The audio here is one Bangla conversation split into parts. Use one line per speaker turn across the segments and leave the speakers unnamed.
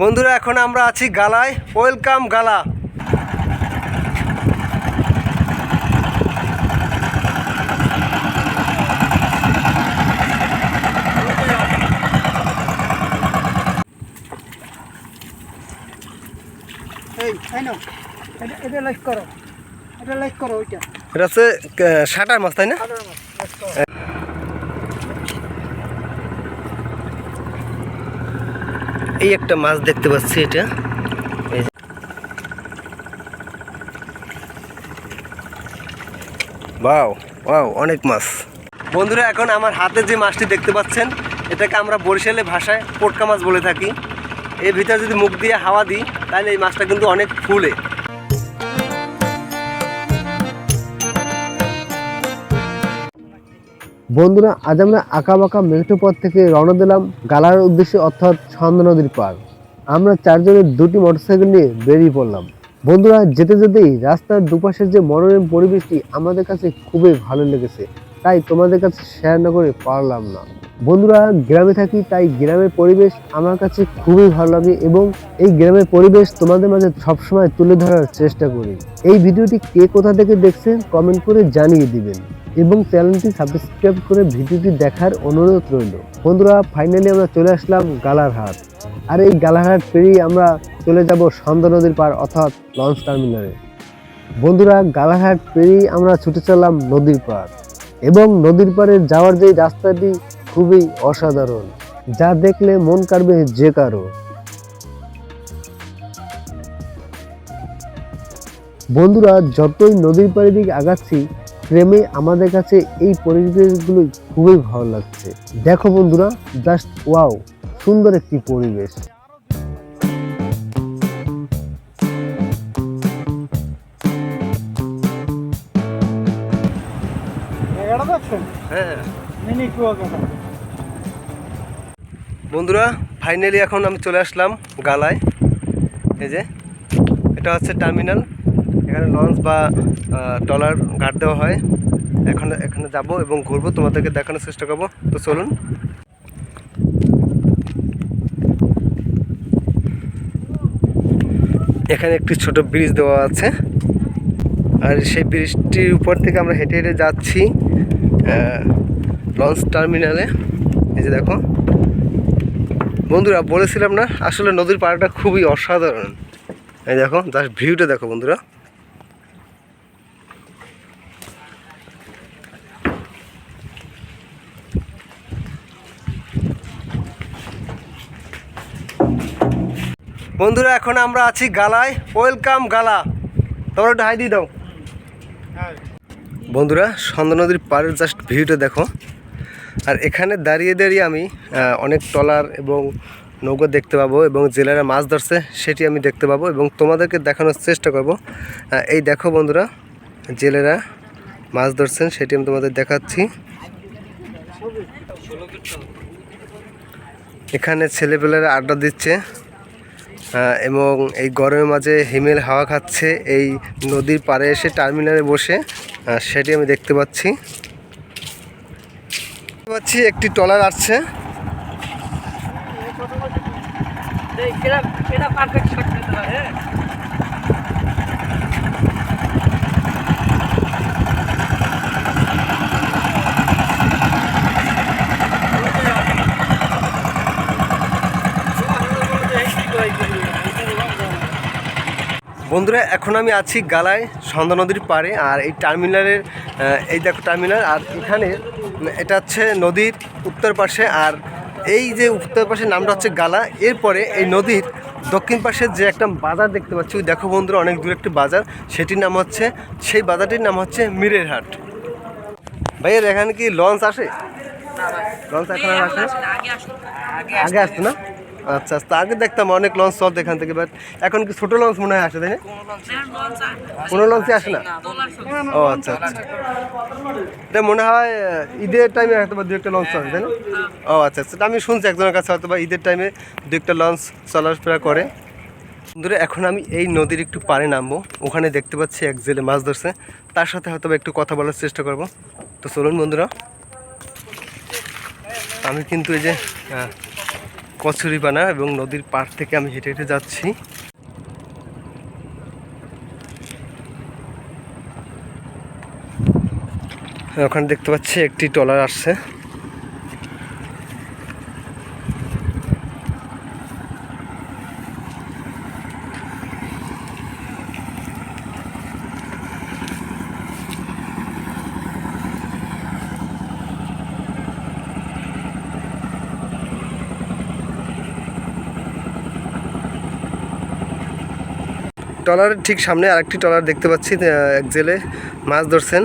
বন্ধুরা এখন আমরা আছি গালায়। ওয়েলকাম গালা।
এটা লাইক করো। এটা লাইক করো ওইটা।
এটা হচ্ছে আহ, মাছ তাই না
সাধারণ লাইক করো
এই একটা মাছ দেখতে পাচ্ছি এটা। বাও। বাও অনেক মাছ। বন্ধুরা, এখন আমার হাতে যে মাছটি দেখতে পাচ্ছেন, এটাকে আমরা বরিশালে ভাষায় পটকা মাছ বলে থাকি। এর ভিতরে যদি মুখ দিয়ে হাওয়া দিই, তাহলে এই মাছটা কিন্তু অনেক ফুলে।
বন্ধুরা, আজ আমরা আঁকা বাঁকা মেঘটো পথ থেকে রওনা দিলাম গালার উদ্দেশ্যে অর্থাৎ ছন্দ নদীর পার আমরা চারজনের দুটি মোটরসাইকেল নিয়ে বেরিয়ে পড়লাম। বন্ধুরা, যেতে যেতেই রাস্তার দুপাশের যে মনোরম পরিবেশটি আমাদের কাছে খুবই ভালো লেগেছে, তাই তোমাদের কাছে শেয়ার না করে পারলাম না। বন্ধুরা, গ্রামে থাকি, তাই গ্রামের পরিবেশ আমার কাছে খুবই ভালো লাগে এবং এই গ্রামের পরিবেশ তোমাদের মাঝে সবসময় তুলে ধরার চেষ্টা করি। এই ভিডিওটি কে কোথা থেকে দেখছেন কমেন্ট করে জানিয়ে দিবেন। এবং চ্যানেলটি সাবস্ক্রাইব করে ভিডিওটি দেখার অনুরোধ রইল। বন্ধুরা ফাইনালি আমরা চলে আসলাম গালারহাট। আর এই গালারহাট পেরিয়ে আমরা চলে যাব সন্ধ্যা নদীর পার অর্থাৎ লঞ্চ টার্মিনালে। বন্ধুরা, গালারহাট পেরিয়ে আমরা ছুটে চললাম নদীর পার এবং নদীর পাড়ে যাওয়ার যে রাস্তাটি খুবই অসাধারণ, যা দেখলে মন কাড়বে যে কারও। বন্ধুরা, যতই নদীর পাড়ের দিকে আগাচ্ছি প্রেমে আমাদের কাছে এই পরিবেশগুলো খুবই ভালো লাগছে। দেখো বন্ধুরা জাস্ট ওয়াও সুন্দর একটি পরিবেশ।
হ্যাঁ। বন্ধুরা ফাইনালি এখন আমি চলে আসলাম গালায়। এই যে এটা হচ্ছে টার্মিনাল এখানে লঞ্চ বা ট্রলার ঘাট দেওয়া হয়। এখন, এখানে যাব এবং ঘুরবো, তোমাদেরকে দেখানোর চেষ্টা করব। তো চলুন। এখানে একটি ছোট ব্রিজ দেওয়া আছে। আর সেই ব্রিজটির উপর থেকে আমরা হেঁটে হেঁটে যাচ্ছি লঞ্চ টার্মিনালে এই যে দেখো। বন্ধুরা, বলেছিলাম না, আসলে নদীর পাড়াটা খুবই অসাধারণ। এই দেখো জাস্ট ভিউটা দেখো বন্ধুরা। বন্ধুরা, এখন আমরা আছি গালায়। ওয়েলকাম গালা। তোমরা একটু হাই দিয়ে দাও। বন্ধুরা, সন্ধ্যা নদীর পাড়ের জাস্ট ভিউটা দেখো। আর এখানে দাঁড়িয়ে দাঁড়িয়ে আমি অনেক ট্রলার এবং নৌকো দেখতে পাবো এবং জেলেরা মাছ ধরছে, সেটি আমি দেখতে পাবো এবং তোমাদেরকে দেখানোর চেষ্টা করব। এই দেখো বন্ধুরা, জেলেরা মাছ ধরছেন, সেটি আমি তোমাদের দেখাচ্ছি। এখানে ছেলেপেলেরা আড্ডা দিচ্ছে। এবং এই গরমের মাঝে হিমেল হাওয়া খাচ্ছে, এই নদীর পাড়ে এসে টার্মিনালে বসে সেটি আমি দেখতে পাচ্ছি। পাচ্ছি একটি ট্রলার আসছে।
পারফেক্ট শট হ্যাঁ
বন্ধুরা এখন আমি আছি গালায় সন্ধ্যা নদীর পাড়ে আর এই টার্মিনালের এই দেখো টার্মিনাল আর এখানে এটা হচ্ছে নদীর উত্তর পাশে আর এই যে উত্তর পাশে নামটা হচ্ছে গালা এরপরে এই নদীর দক্ষিণ পাশে যে একটা বাজার দেখতে পাচ্ছি ওই দেখো বন্ধুরা অনেক দূর একটি বাজার সেটির নাম হচ্ছে সেই বাজারটির নাম হচ্ছে মিরের হাট। ভাইয়ের এখানে কি লঞ্চ আসে? লঞ্চ এখন আসে। আগে আসতো না? আচ্ছা আচ্ছা আগে দেখতাম অনেক লঞ্চ চলতো এখান থেকে বাট এখন কি ছোটো লঞ্চ মনে হয় আসে তাই না কোনো লঞ্চে আসে না? ও আচ্ছা আচ্ছা। এটা মনে হয় ঈদের টাইমে হয়তো বা দু একটা লঞ্চ চলে তাই না? ও আচ্ছা আচ্ছা আমি শুনছি একজনের কাছে হয়তো বা ঈদের টাইমে দু একটা লঞ্চ চলাফেরা করে। বন্ধুরা এখন আমি এই নদীর একটু পাড়ে নামবো। ওখানে দেখতে পাচ্ছি এক জেলে মাছ ধরছে। তার সাথে হয়তো একটু কথা বলার চেষ্টা করব। তো চলুন বন্ধুরা আমি কিন্তু এই যে আহ, কচুরিপানা এবং নদীর পাড় থেকে আমি হেঁটে হেঁটে যাচ্ছি। ওখানে দেখতে পাচ্ছি একটি ট্রলার আসছে। ট্রলারের ঠিক সামনে আরেকটি ট্রলার দেখতে পাচ্ছি এক জেলে মাছ ধরছেন।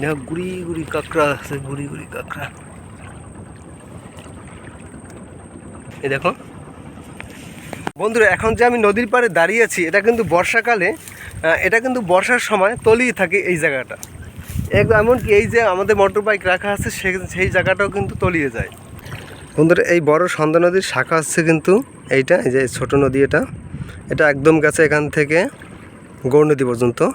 দেখো গুড়ি গুড়ি কাঁকড়া আছে, গুড়ি গুড়ি কাঁকড়া। এই দেখো। বন্ধুরা, এখন যে আমি নদীর পাড়ে দাঁড়িয়ে আছি, এটা কিন্তু বর্ষাকালে এটা কিন্তু বর্ষার সময় তলিয়ে থাকে এই জায়গাটা। এক- এমনকি এই যে আমাদের মোটর বাইক রাখা আছে সেই জায়গাটাও কিন্তু তলিয়ে যায়। বন্ধুরা, এই বড় সন্ধ্যা নদীর শাখা হচ্ছে কিন্তু এইটা, এই যে ছোট নদী এটা। এটা একদম গেছে এখান থেকে গৌর নদী পর্যন্ত।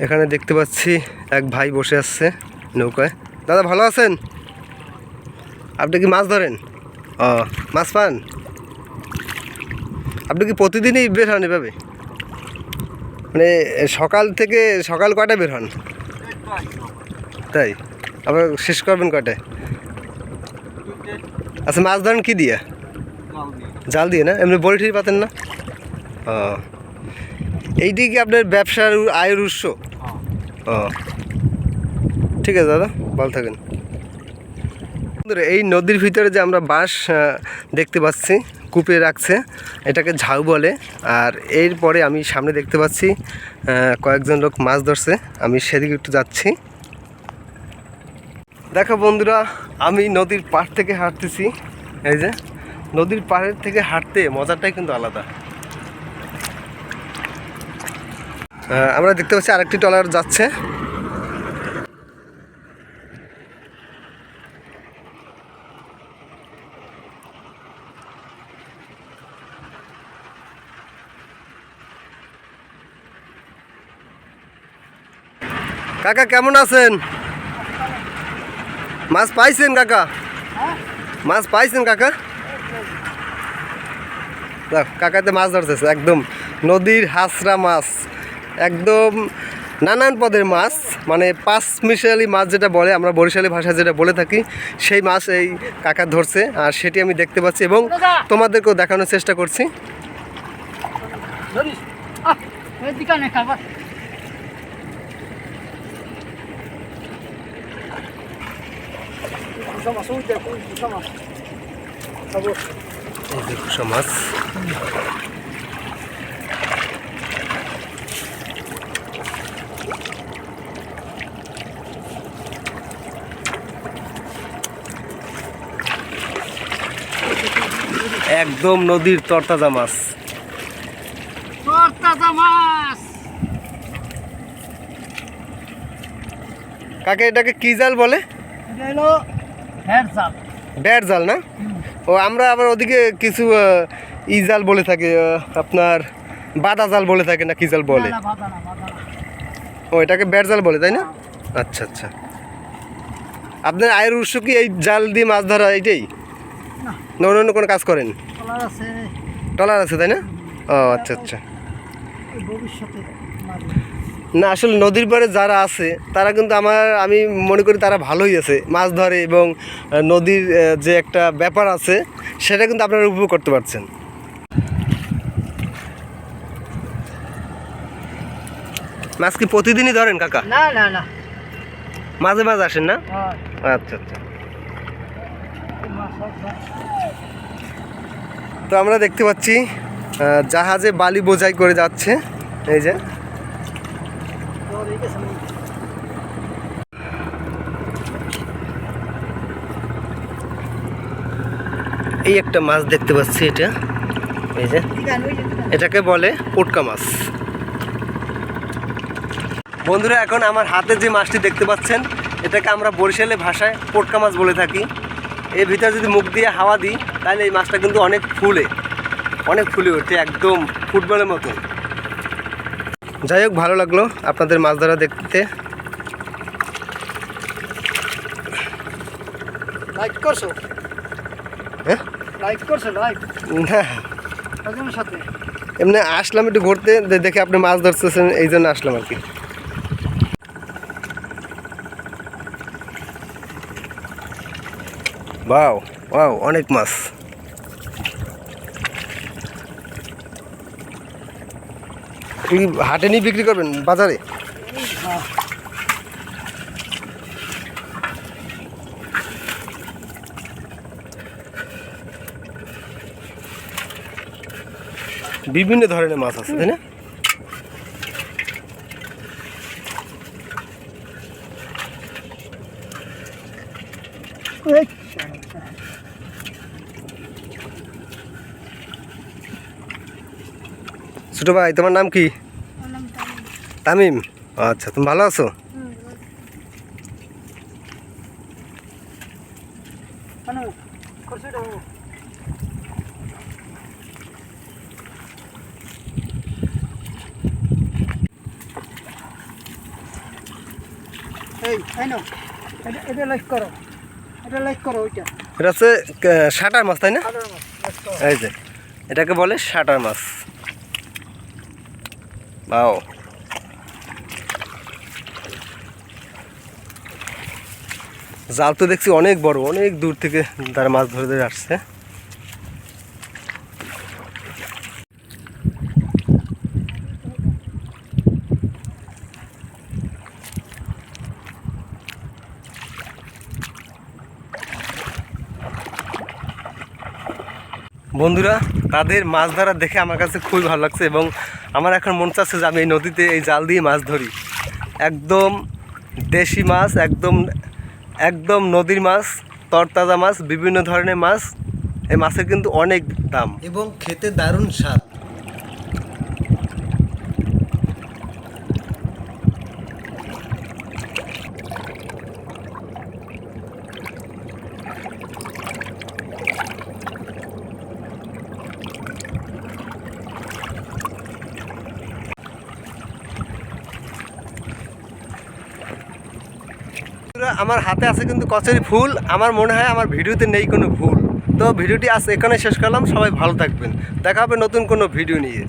এখানে দেখতে পাচ্ছি এক ভাই বসে আসছে নৌকায়। দাদা, ভালো আছেন? আপনি কি মাছ ধরেন? ও, মাছ পান? আপনি কি প্রতিদিনই বের হন এভাবে? মানে সকাল থেকে সকাল কয়টা বের হন? তাই? আবার শেষ করবেন কয়টায়? আচ্ছা মাছ ধরেন কী দিয়ে? জাল দিয়ে না? এমনি বড়ি ঠিড়ি পাতেন না? ও। এইটি কি আপনার ব্যবসার আয়ের উৎস? ও। ঠিক আছে দাদা ভালো থাকেন। এই নদীর ভিতরে যে আমরা বাঁশ দেখতে পাচ্ছি কূপে রাখছে, এটাকে ঝাউ বলে। আর এরপরে আমি সামনে দেখতে পাচ্ছি কয়েকজন লোক মাছ ধরছে। আমি সেদিকে একটু যাচ্ছি। দেখো বন্ধুরা, আমি নদীর পাড় থেকে হাঁটতেছি। এই যে, নদীর পাড়ের থেকে হাঁটতে মজাটাই কিন্তু আলাদা। আমরা দেখতে পাচ্ছি আরেকটি ট্রলার যাচ্ছে। কাকা কেমন আছেন? মাছ পাইছেন কাকা? মাছ পাইছেন কাকা? দেখ, কাকাতে মাছ ধরতেছে একদম নদীর হাঁসরা মাছ একদম নানান পদের মাছ মানে পাঁচ মিশালি মাছ যেটা বলে আমরা বরিশালী ভাষায় যেটা বলে থাকি সেই মাছ এই কাকা ধরছে আর সেটি আমি দেখতে পাচ্ছি এবং তোমাদেরকেও দেখানোর চেষ্টা করছি।
সমাজ ওই দেখ সমাজ
এই মাছ একদম নদীর তরতাজা মাছ।
তোর তাজা মাছ!
কাকে এটাকে কি জাল বলে?
এটা হলো
ব্যাট জাল। না? ও আমরা আবার ওদিকে কিছু ই জাল বলে থাকি আপনার বাদা জাল বলে থাকে না কি জাল বলে। ও এটাকে ব্যাট জাল বলে তাই না? আচ্ছা আচ্ছা। আপনার আয়ের উৎস কি এই জাল দিয়ে মাছ ধরা এইটাই?
না।
না অন্য অন্য কোনো কাজ করেন? টলার আছে। তাই না? ও আচ্ছা আচ্ছা।
ভবিষ্যতে।
না আসলে নদীর পাড়ে যারা আছে তারা কিন্তু আমার আমি মনে করি তারা ভালোই আছে। মাছ ধরে এবং নদীর যে একটা ব্যাপার আছে সেটা কিন্তু আপনারা উপভোগ করতে পারছেন। মাছ কি প্রতিদিনই ধরেন কাকা?
না না না।
মাঝে মাঝে আসেন না? আচ্ছা আচ্ছা।
ধর।
তো আমরা দেখতে পাচ্ছি জাহাজে বালি বোঝাই করে যাচ্ছে। এই যে।
এই
একটা মাছ দেখতে পাচ্ছি এটা। এই যে। এটাকে বলে পুটকা মাছ। বন্ধুরা, এখন আমার হাতে যে মাছটি দেখতে পাচ্ছেন, এটাকে আমরা বরিশালে ভাষায় পোটকা মাছ বলে থাকি। এর ভিতরে যদি মুখ দিয়ে হাওয়া দিই, তাহলে এই মাছটা কিন্তু অনেক ফুলে। অনেক ফুলে ওঠে, একদম ফুটবলের মতো। যাই হোক ভালো লাগল আপনাদের মাছ ধরা দেখতে।
লাইক করছ?
হ্যাঁ?
লাইক করছ লাইক
না
সাথে?
এমনি আসলাম একটু ঘুরতে দেখে আপনি মাছ ধরতেছেন এই জন্য আসলাম আর কি। বাও ওয়াও অনেক মাছ। কি হাটে নিয়ে বিক্রি করবেন? বাজারে? বিভিন্ন ধরনের মাছ আছে তাই না
এই
ছোট ভাই তোমার নাম কি? তামিম। আচ্ছা তুমি ভালো আছো?
এটা?
হচ্ছে আহ, মাছ তাই না। এই যে এটাকে বলে শাটার মাছ। বাও জাল তো দেখছি অনেক বড়, অনেক দূর থেকে তারা মাছ ধরে ধরে আসছে। বন্ধুরা, তাদের মাছ ধরা দেখে আমার কাছে খুবই ভালো লাগছে এবং আমার এখন মন চাচ্ছে যে আমি এই নদীতে এই জাল দিয়ে মাছ ধরি। একদম দেশি মাছ, একদম একদম নদীর মাছ, তরতাজা মাছ, বিভিন্ন ধরনের মাছ। এই মাছের কিন্তু অনেক দাম। এবং খেতে দারুণ স্বাদ বন্ধুরা, আমার হাতে আছে কিন্তু কচুরি ফুল। আমার মনে হয় আমার ভিডিওতে নেই কোনো ভুল। তো ভিডিওটি আজ এখানে শেষ করলাম। সবাই ভালো থাকবেন। দেখা হবে নতুন কোনো ভিডিও নিয়ে।